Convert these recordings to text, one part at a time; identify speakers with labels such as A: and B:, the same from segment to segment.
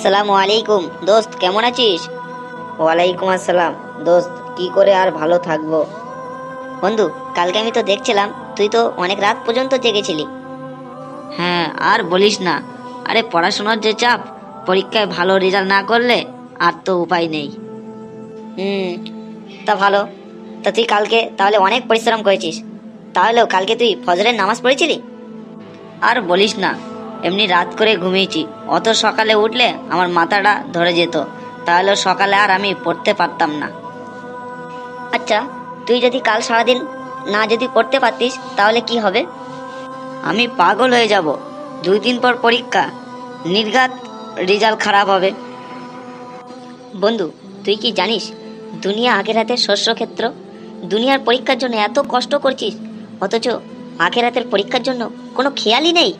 A: আসসালামু আলাইকুম। দোস্ত কেমন আছিস?
B: ওয়ালাইকুম আসসালাম। দোস্ত কি করে আর ভালো থাকব?
A: বন্ধু কালকে আমি তো দেখছিলাম তুই তো অনেক রাত পর্যন্ত জেগেছিলি।
B: হ্যাঁ আর বলিস না। আরে পড়াশোনার যে চাপ পরীক্ষায় ভালো রেজাল্ট না করলে আর তো উপায় নেই।
A: হুম তা ভালো। তা তুই কালকে তাহলে অনেক পরিশ্রম করেছিস। তাহলেও কালকে তুই ফজরের নামাজ পড়েছিলি?
B: আর বলিস না এমনি রাত করে ঘুমিয়েছি। অত সকালে উঠলে আমার মাথাটা ধরে যেত। তাহলে সকালে আর আমি পড়তে পারতাম না।
A: আচ্ছা তুই যদি কাল সারাদিন না যদি পড়তে পারতিস, তাহলে কি হবে?
B: আমি পাগল হয়ে যাব। দুই দিন পর পরীক্ষা। নির্ঘাত রেজাল্ট খারাপ হবে।
A: বন্ধু, তুই কি জানিস, দুনিয়া আখেরাতের শস্যক্ষেত্র দুনিয়ার পরীক্ষার জন্য এত কষ্ট করছিস। অথচ আখেরাতের পরীক্ষার জন্য কোনো খেয়ালই নেই।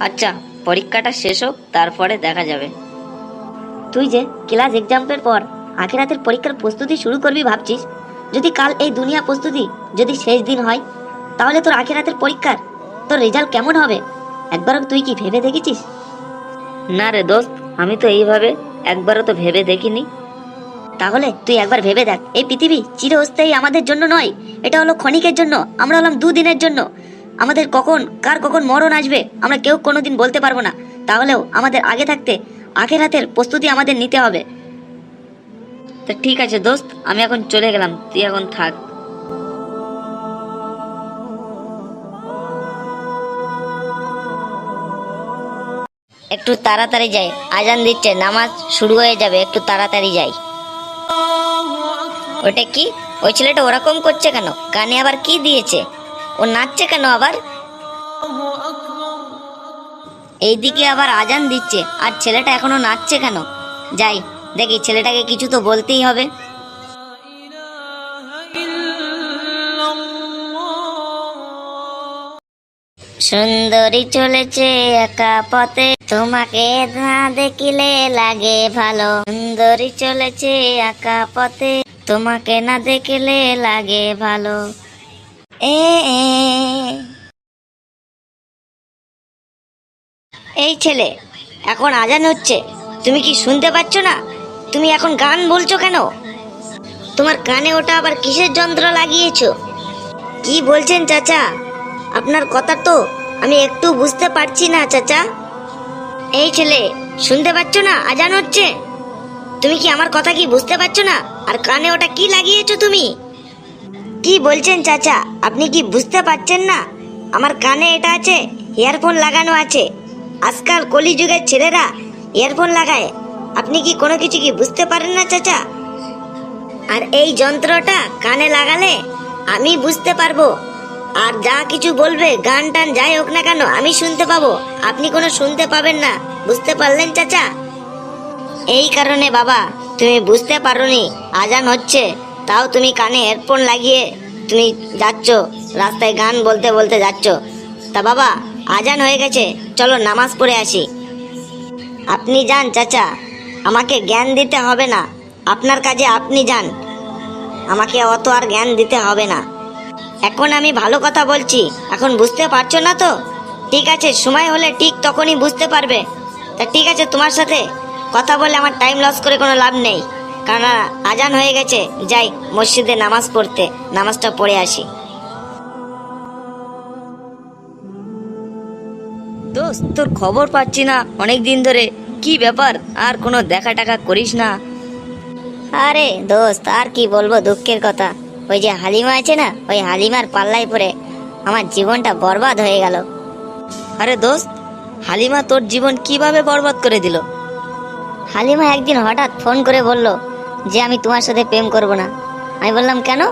B: আচ্ছা পরীক্ষাটা শেষ হোক, তারপরে দেখা যাবে।
A: তুই যে ক্লাস এক্সামের পর আখেরাতের পরীক্ষার প্রস্তুতি শুরু করবি ভাবছিস? যদি কাল এই দুনিয়া প্রস্তুতি যদি শেষ দিন হয়, তাহলে তোর আখেরাতের পরীক্ষার তোর রেজাল্ট কেমন হবে? একবারও তুই কি ভেবে দেখেছিস?
B: না রে দোস্ত, আমি তো এইভাবে একবারও তো ভেবে দেখিনি।
A: তাহলে তুই একবার ভেবে দেখ, এই পৃথিবী চিরস্থায়ী আমাদের জন্য নয়, এটা হলো ক্ষণিকের জন্য, আমরা হলাম দুদিনের জন্য। আমাদের কখন, কার কখন মরণ আসবে, আমরা কেউ কোনোদিন বলতে পারব না। তাহলেও আমাদের আগে থাকতে আগের হাতের প্রস্তুতি আমাদের নিতে হবে।
B: তা ঠিক আছে দোস্ত, আমি এখন চলে গেলাম, তুই এখন থাক।
A: একটু তাড়াতাড়ি যাই, আজান দিচ্ছে, নামাজ শুরু হয়ে যাবে, একটু তাড়াতাড়ি যাই। ওটা কি? ওই ছেলেটা ওরকম করছে কেন? কানে আবার কি দিয়েছে? ও নাচছে কেন আবার? এইদিকে আবার আজান দিচ্ছে, আর ছেলেটা এখনও নাচছে কেন? যাই, দেখি, ছেলেটাকে কিছু তো বলতেই হবে। সুন্দরী চলেছে একা পথে, তোমাকে না দেখিলে লাগে ভালো। সুন্দরী চলেছে একা পথে, তোমাকে না দেখিলে লাগে ভালো। এই ছেলে, এখন আজান হচ্ছে। তুমি কি শুনতে পাচ্ছ না? তুমি এখন গান বলছো কেন? তোমার কানে ওটা আবার কিসের যন্ত্র লাগিয়েছো? কি বলছেন চাচা? আপনার কথা তো আমি একটু বুঝতে পারছি না, চাচা। এই ছেলে, শুনতে পাচ্ছ না? আজান হচ্ছে। তুমি কি আমার কথা কি বুঝতে পারছ না? আর কানে ওটা কি লাগিয়েছো তুমি? কি বলছেন চাচা? আপনি কি বুঝতে পারছেন না? আমার কানে এটা আছে ইয়ারফোন লাগানো আছে। আজকাল কলিযুগের ছেলেরা ইয়ারফোন লাগায়। আপনি কি কোনো কিছু কি বুঝতে পারেন না চাচা? আর এই যন্ত্রটা কানে লাগালে আমি বুঝতে পারব। আর যা কিছু বলবে, গান টান যাই হোক না কেন, আমি শুনতে পাবো। আপনি কোনো শুনতে পাবেন না, বুঝতে পারলেন চাচা? এই কারণে বাবা, তুমি বুঝতে পারোনি, আজান হচ্ছে। তাও তুমি কানে হেডফোন লাগিয়ে তুমি যাচ্ছ, রাস্তায় গান বলতে বলতে যাচ্ছ। তা বাবা, আজান হয়ে গেছে, চলো নামাজ পড়ে আসি। আপনি যান, চাচা, আমাকে জ্ঞান দিতে হবে না। আপনার কাজে আপনি যান। আমাকে অত আর জ্ঞান দিতে হবে না। এখন আমি ভালো কথা বলছি, এখন বুঝতে পারছ না তো? ঠিক আছে, সময় হলে ঠিক তখনই বুঝতে পারবে। তা ঠিক আছে, তোমার সাথে কথা বলে আমার টাইম লস করে কোনো লাভ নেই। কারণ আজান হয়ে গেছে। যাই মসজিদে নামাজ পড়তে নামাজটা পড়ে আসি।
B: দোস্ত তোর খবর পাচ্ছি না অনেক দিন ধরে। কি ব্যাপার? আর কোনো দেখা টাকা করিস না?
A: আরে দোস্ত আর কি বলব দুঃখের কথা। ওই যে হালিমা আছে না ওই হালিমার পাল্লায় পড়ে আমার জীবনটা বরবাদ হয়ে গেল।
B: আরে দোস্ত হালিমা তোর জীবন কীভাবে বরবাদ করে দিল?
A: হালিমা একদিন হঠাৎ ফোন করে বলল যে আমি তোমার সাথে প্রেম করব না। আমি বললাম কেন?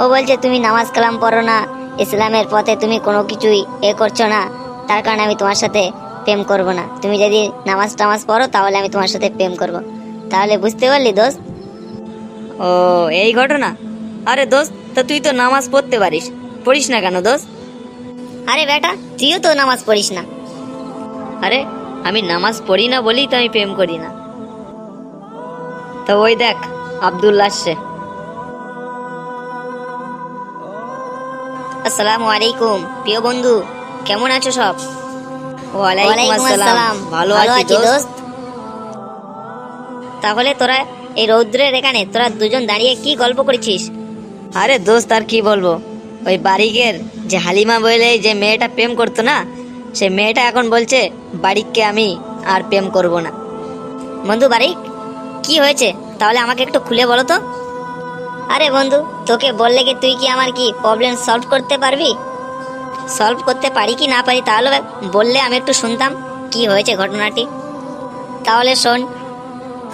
A: ও বলছে তুমি নামাজ কালাম পড়ো না ইসলামের পথে তুমি কোনো কিছুই এ করছ না। তার কারণে আমি তোমার সাথে প্রেম করব না। তুমি যদি নামাজ টামাজ পড়ো তাহলে আমি তোমার সাথে প্রেম করব। তাহলে বুঝতে পারলি দোস্ত?
B: ও এই ঘটনা? আরে দোস্ত তা তুই তো নামাজ পড়তে পারিস। পড়িস না কেন দোস্ত?
A: আরে বেটা তুইও তো নামাজ পড়িস না।
B: আরে আমি নামাজ পড়ি না বলেই তো আমি প্রেম করি না। তো ওই দেখ আব্দুল্লাহ আসছে।
A: আসসালামু আলাইকুম প্রিয় বন্ধু কেমন আছো সব?
B: ওয়ালাইকুম আসসালাম ভালো আছি দোস্ত।
A: তাহলে তোরা এই রৌদ্রের এখানে তোরা দুজন দাঁড়িয়ে কি গল্প করেছিস?
B: আরে দোস্ত আর কি বলব? ওই বারিকের যে হালিমা বলে যে মেয়েটা প্রেম করতো না সে মেয়েটা এখন বলছে বাড়িকে আমি আর প্রেম করব না।
A: বন্ধু বারিক কি হয়েছে? তাহলে আমাকে একটু খুলে বলো তো। আরে বন্ধু, তোকে বললে কি তুই কি আমার কি প্রবলেম সলভ করতে পারবি? সলভ করতে পারি কি না পারি তাহলে বললে আমি একটু শুনতাম কি হয়েছে ঘটনাটি। তাহলে শোন,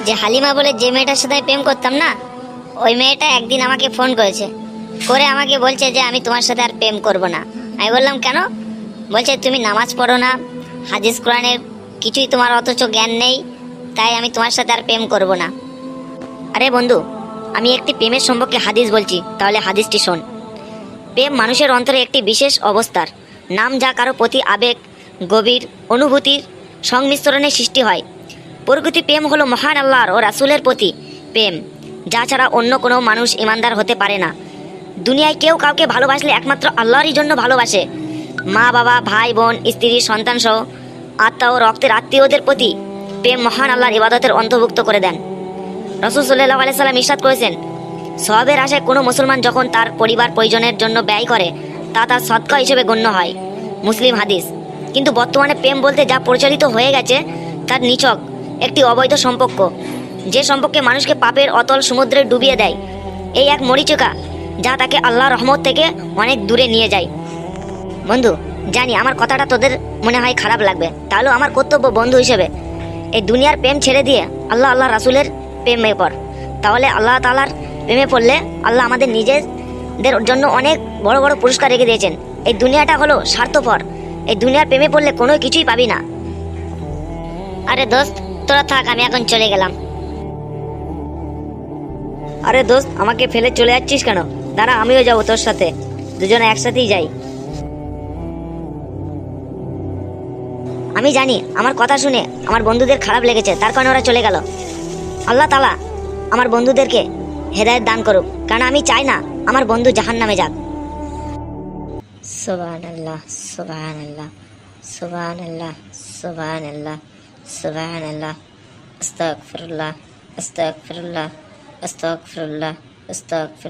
A: যে হালিমা বলে যে মেয়েটার সাথে প্রেম করতাম না, ওই মেয়েটা একদিন আমাকে ফোন করেছে। করে আমাকে বলছে যে আমি তোমার সাথে আর প্রেম করব না। আমি বললাম, কেন? বলছে, তুমি নামাজ পড়ো না, হাদিস কোরআনের কিছুই তোমার অথচ জ্ঞান নেই তাই আমি তোমার সাথে আর প্রেম করব না। আরে বন্ধু, আমি একটি প্রেমের সম্পর্কে হাদিস বলছি, তাহলে হাদিসটি শোন। প্রেম মানুষের অন্তরে একটি বিশেষ অবস্থার। নাম যা কারও প্রতি আবেগ, গভীর অনুভূতির সংমিশ্রণে সৃষ্টি হয়। প্রকৃতি প্রেম হলো মহান আল্লাহর ও রাসুলের প্রতি প্রেম, যা ছাড়া অন্য কোনো মানুষ ইমানদার হতে পারে না। দুনিয়ায় কেউ কাউকে ভালোবাসলে একমাত্র আল্লাহরই জন্য ভালোবাসে। মা বাবা ভাই বোন স্ত্রী সন্তান সহ আত্মা ও রক্তের আত্মীয়দের প্রতি প্রেম মহান আল্লাহর ইবাদতের অন্তর্ভুক্ত করে দেন? রসুল সাল্লাহ আলাইসাল্লাম ইসাদ করেছেন সবের আশায় কোনো মুসলমান যখন তার পরিবার প্রয়োজনের জন্য ব্যয় করে, তা তার সৎকা হিসেবে গণ্য হয়। মুসলিম হাদিস। কিন্তু বর্তমানে প্রেম বলতে যা প্রচলিত হয়ে গেছে, তার নিচক একটি অবৈধ সম্পর্ক। যে সম্পর্কে মানুষকে পাপের অতল সমুদ্রে ডুবিয়ে দেয়, এই এক মরিচিকা যা তাকে আল্লাহ রহমত থেকে অনেক দূরে নিয়ে যায়। বন্ধু, জানি আমার কথাটা তোদের মনে হয় খারাপ লাগবে তাহলেও আমার কর্তব্য বন্ধু হিসেবে এই দুনিয়ার প্রেম ছেড়ে দিয়ে আল্লাহ আল্লাহ রাসুলের প্রেমে পড়। তাহলে আল্লাহ তালার প্রেমে পড়লে আল্লাহ আমাদের নিজেদের জন্য অনেক বড় বড় পুরস্কার রেখে দিয়েছেন। এই দুনিয়াটা হলো স্বার্থপর। এই দুনিয়ার প্রেমে পড়লে কোনো কিছুই পাবি না। আরে দোস্ত, তোরা থাক, আমি এখন চলে গেলাম।
B: আরে দোস্ত, আমাকে ফেলে চলে যাচ্ছিস কেন? দাঁড়া, আমিও যাব তোর সাথে। দুজনে একসাথেই যাই।
A: আমি জানি, আমার কথা শুনে আমার বন্ধুদের খারাপ লেগেছে, তার কারণে ওরা চলে গেল। আল্লাহ তালা আমার বন্ধুদেরকে হেদায়ত দান করুক, কারণ আমি চাই না আমার বন্ধু জাহান নামে যাক সুবান আল্লাহ সুবান আল্লাহ আল্লাহ আল্লাহ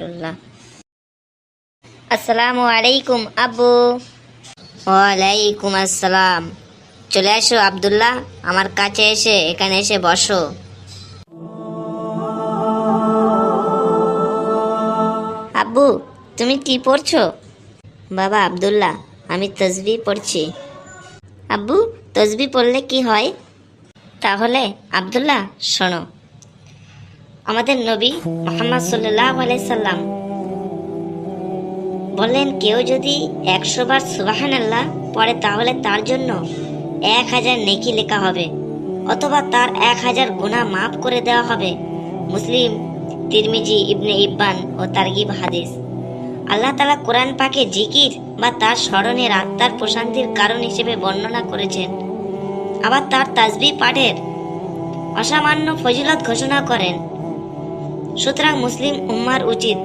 A: আল্লাহ আসসালামু আলাইকুম আব্বু। ওয়ালাইকুম আসসালাম। চলে আসো, আব্দুল্লাহ। আমার কাছে এসে, এখানে এসে বসো। আব্বু, তুমি কি পড়ছো? বাবা, আব্দুল্লাহ, আমি তসবি পড়ছি। আব্বু, তসবি পড়লে কি হয়? তাহলে, আব্দুল্লাহ, শোনো। আমাদের নবী মোহাম্মদ সাল্লাহ সাল্লাম বললেন কেউ যদি একশো বার সুবাহান আল্লাহ পড়ে, তাহলে তার জন্য এক হাজার নেকি লেখা হবে, অথবা তার এক হাজার গুণা মাফ করে দেওয়া হবে। মুসলিম, তিরমিজি, ইবনে ইব্বান ও তারগিব হাদিস। আল্লাহ তালা কোরআন পাকে জিকির বা তার স্মরণের আত্মার প্রশান্তির কারণ হিসেবে বর্ণনা করেছেন। আবার তার তাজবি পাঠের অসামান্য ফজিলত ঘোষণা করেন। সুতরাং মুসলিম উম্মার উচিত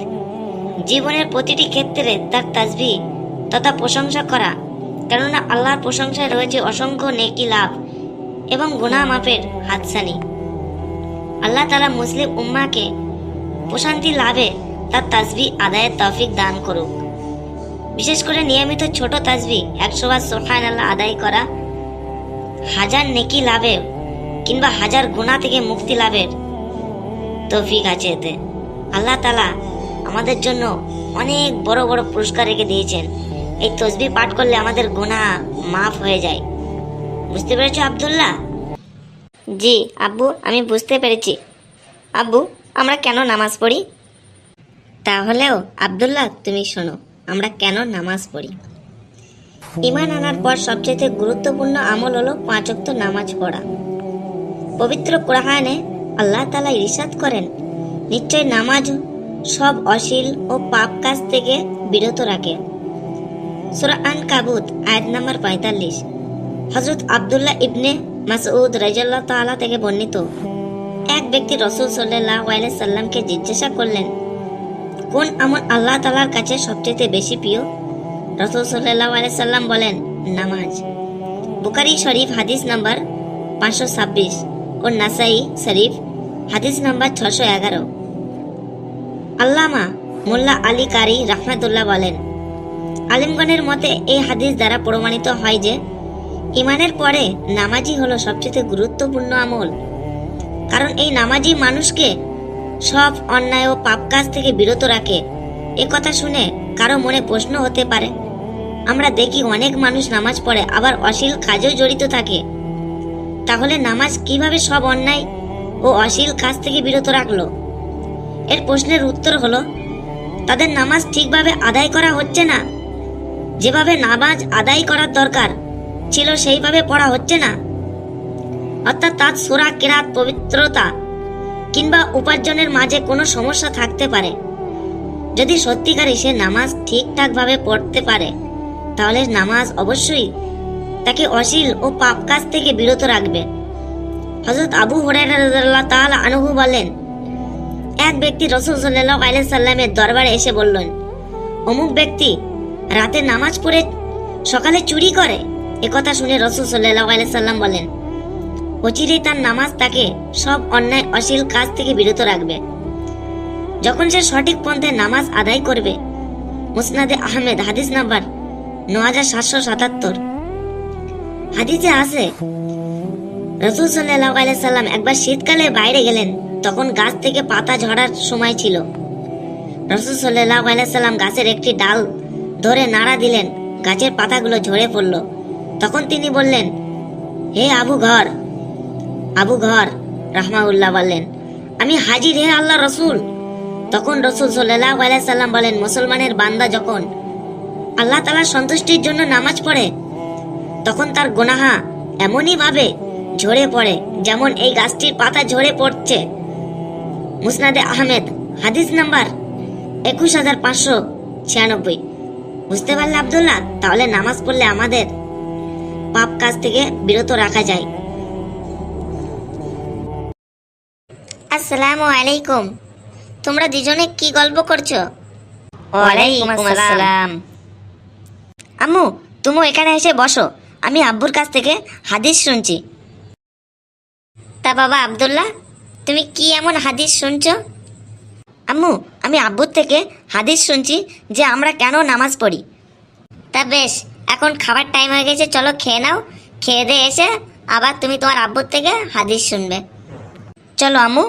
A: জীবনের প্রতিটি ক্ষেত্রে তার তাজবি তথা প্রশংসা করা কেননা আল্লাহর প্রশংসায় রয়েছে অসংখ্য নেকি লাভ এবং গুণা মাপের হাতছানি। আল্লাহ তালা মুসলিম উম্মাকে প্রশান্তি লাভে তার তাজবি আদায়ের তৌফিক দান করুক। বিশেষ করে নিয়মিত ছোট তাজবি একশো বার সোফান আল্লাহ আদায় করা, হাজার নেকি লাভে কিংবা হাজার গুণা থেকে মুক্তি লাভের তৌফিক আছে এতে। আল্লাহ তালা আমাদের জন্য অনেক বড় বড় পুরস্কার রেখে দিয়েছেন। এই তসবি পাঠ করলে আমাদের গুনাহ মাফ হয়ে যায়। বুঝতে পেরেছ, আব্দুল্লাহ? জি, আব্বু, আমি বুঝতে পেরেছি। আব্বু, আমরা কেন নামাজ পড়ি? তাহলেও, আব্দুল্লাহ, তুমি শোনো, আমরা কেন নামাজ পড়ি? ইমান আনার পর সবচেয়ে গুরুত্বপূর্ণ আমল হলো পাঁচ ওয়াক্ত নামাজ পড়া। পবিত্র কোরআনে আল্লাহ তালা ইরশাদ করেন, নিশ্চয় নামাজ সব অশীল ও পাপ কাজ থেকে বিরত রাখে। সুরা আন কাবুত আয়াত নাম্বার পঁয়তাল্লিশ। হজরত আবদুল্লাহ ইবনে মাসউদ রাজাল্লাহ তাআলা থেকে বর্ণিত, এক ব্যক্তি রসুল সাল্লাহ সাল্লামকে জিজ্ঞাসা করলেন, কোন আমল আল্লাহ তালার কাছে সবচেয়ে বেশি প্রিয়? রসুল সাল্লাহ সাল্লাম বলেন, নামাজ। বুকারি শরীফ হাদিস নাম্বার পাঁচশো ছাব্বিশ ও নাসাই শরীফ হাদিস নাম্বার ছশো এগারো। আল্লামা মোল্লা আলী কারি রহমাতুল্লাহ বলেন আলিমগণের মতে এই হাদিস দ্বারা প্রমাণিত হয় যে ইমানের পরে নামাজি হলো সবচেয়ে গুরুত্বপূর্ণ আমল। কারণ এই নামাজি মানুষকে সব অন্যায় ও পাপ কাজ থেকে বিরত রাখে। এ কথা শুনে কারও মনে প্রশ্ন হতে পারে, আমরা দেখি অনেক মানুষ নামাজ পড়ে আবার অশ্লীল কাজেও জড়িত থাকে। তাহলে নামাজ কীভাবে সব অন্যায় ও অশ্লীল কাজ থেকে বিরত রাখল? এর প্রশ্নের উত্তর হলো, তাদের নামাজ ঠিকভাবে আদায় করা হচ্ছে না। যেভাবে নামাজ আদায় করার দরকার ছিল, সেইভাবে পড়া হচ্ছে না। অর্থাৎ তার সুরা কেরাত পবিত্রতা কিংবা উপার্জনের মাঝে কোনো সমস্যা থাকতে পারে। যদি সত্যিকারই সে নামাজ ঠিকঠাকভাবে পড়তে পারে, তাহলে নামাজ অবশ্যই তাকে অশ্লীল ও পাপ কাজ থেকে বিরত রাখবে। হজরত আবু আনহু বলেন, এক ব্যক্তি রসুল সাল্লাহ আলাইসাল্লামের দরবারে এসে বললেন, অমুক ব্যক্তি রাতে নামাজ পড়ে সকালে চুরি করে। একথা শুনে রসুল সাল্লাহ আলাইসাল্লাম বলেন অচিরেই তার নামাজ তাকে সব অন্যায়, অশ্লীল কাজ থেকে বিরত রাখবে। যখন সে সঠিক পন্থায় নামাজ আদায় করবে, মুসনাদে আহমেদ, হাদিস নাম্বার ন হাজার সাতশো সাতাত্তর। হাদিসে আছে, রসুল সাল্লাহ আলাইসাল্লাম একবার শীতকালে বাইরে গেলেন, তখন গাছ থেকে পাতা ঝরার সময় ছিল। রসুল সাল্লাহ আলাইসাল্লাম গাছের একটি ডাল ধরে নাড়া দিলেন, গাছের পাতাগুলো ঝরে পড়ল। তখন তিনি বললেন, হে আবু ঘর। আবু ঘর রাহমাউল্লাহ বললেন, আমি হাজির হে আল্লাহ রসুল। তখন রসুল আলাইসাল্লাম বলেন, মুসলমানের বান্দা যখন আল্লাহ তালার সন্তুষ্টির জন্য নামাজ পড়ে, তখন তার গোনাহা এমনই ভাবে ঝরে পড়ে যেমন এই গাছটির পাতা ঝরে পড়ছে। মুসনাদে আহমেদ, হাদিস নাম্বার একুশ হাজার পাঁচশো ছিয়ানব্বই। বুঝতে পারলে আবদুল্লাহ? তাহলে নামাজ পড়লে আমাদের পাপ কাজ থেকে বিরত রাখা যায়। আসসালামু আলাইকুম। তোমরা দুজনে কি গল্প করছ?
B: আসসালাম।
A: আম্মু তুমি এখানে এসে বসো। আমি আব্বুর কাছ থেকে হাদিস শুনছি। তা বাবা আব্দুল্লাহ তুমি কি এমন হাদিস শুনছো? আম্মু, আমি আব্বুর থেকে হাদিস শুনছি যে আমরা কেন নামাজ পড়ি। তা বেশ, এখন খাবার টাইম হয়ে গেছে, চলো খেয়ে নাও। খেয়ে দিয়ে এসে আবার তুমি তোমার আব্বুর থেকে হাদিস শুনবে। চলো আম্মু